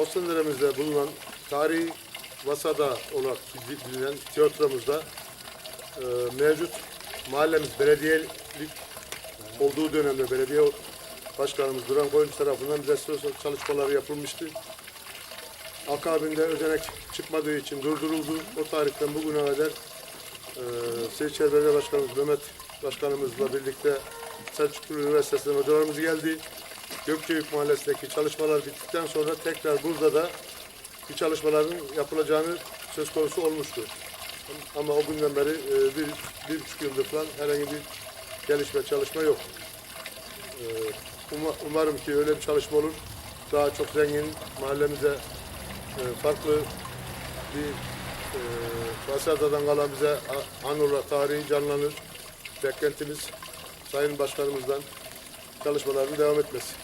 Arslandere'mizde bulunan tarihi Vasada olarak bilinen tiyatromuzda e, mevcut mahallemiz belediyelik olduğu dönemde belediye başkanımız Duran Koyuncu tarafından restorasyon çalışmaları yapılmıştı. Akabinde ödenek çıkmadığı için durduruldu. O tarihten bugüne kadar e, Seyitşehir Belediye Başkanımız Mehmet Başkanımızla birlikte Selçuklu Üniversitesi'nden hocalarımız geldi. Gökçebüyük Mahallesi'ndeki çalışmalar bittikten sonra tekrar burada da bir çalışmaların yapılacağını söz konusu olmuştu. Ama o günden beri e, bir, bir buçuk yıldır falan herhangi bir gelişme, çalışma yok. E, uma- umarım ki öyle bir çalışma olur. Daha çok zengin mahallemize e, farklı bir e, Vasadadan kalan bize a- an olarak tarihi canlanır. Beklentimiz Sayın Başkanımızdan çalışmaların devam etmesi.